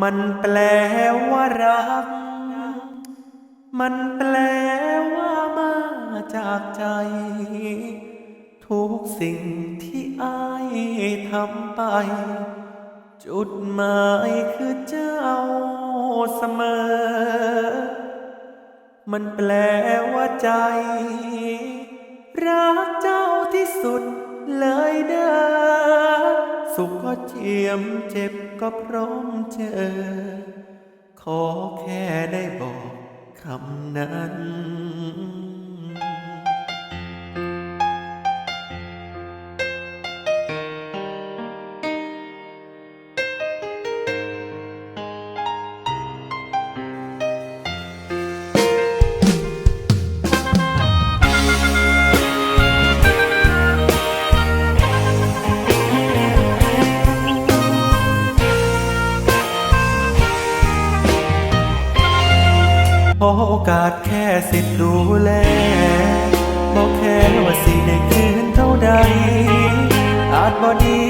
มันแปลว่ารัก มันแปลว่ามาจากใจ ทุกสิ่งที่อายทำไป จุดหมายคือเจ้าเสมอ มันแปลว่าใจ รักเจ้าที่สุด สุขก็เจียมเจ็บก็พร้อมเจอ ขอแค่ได้บอกคำนั้น ขอโอกาสแค่สิทธิ์ดูแลบอกแค่ว่าสิได้คืนเท่าใด อาจบ่ดี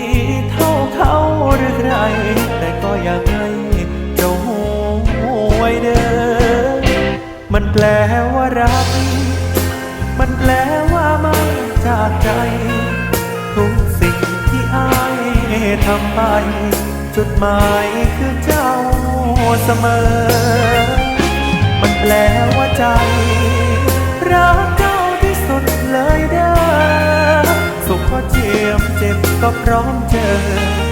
เท่าเขาหรือใคร แต่ก็อยากให้เจ้าหูไว้เด้อมันแปลว่ารัก มันแปลว่ามาจากใจ ทุกสิ่งที่อายทำไป จุดหมายคือเจ้าเสมอ ก็พร้อมเจอ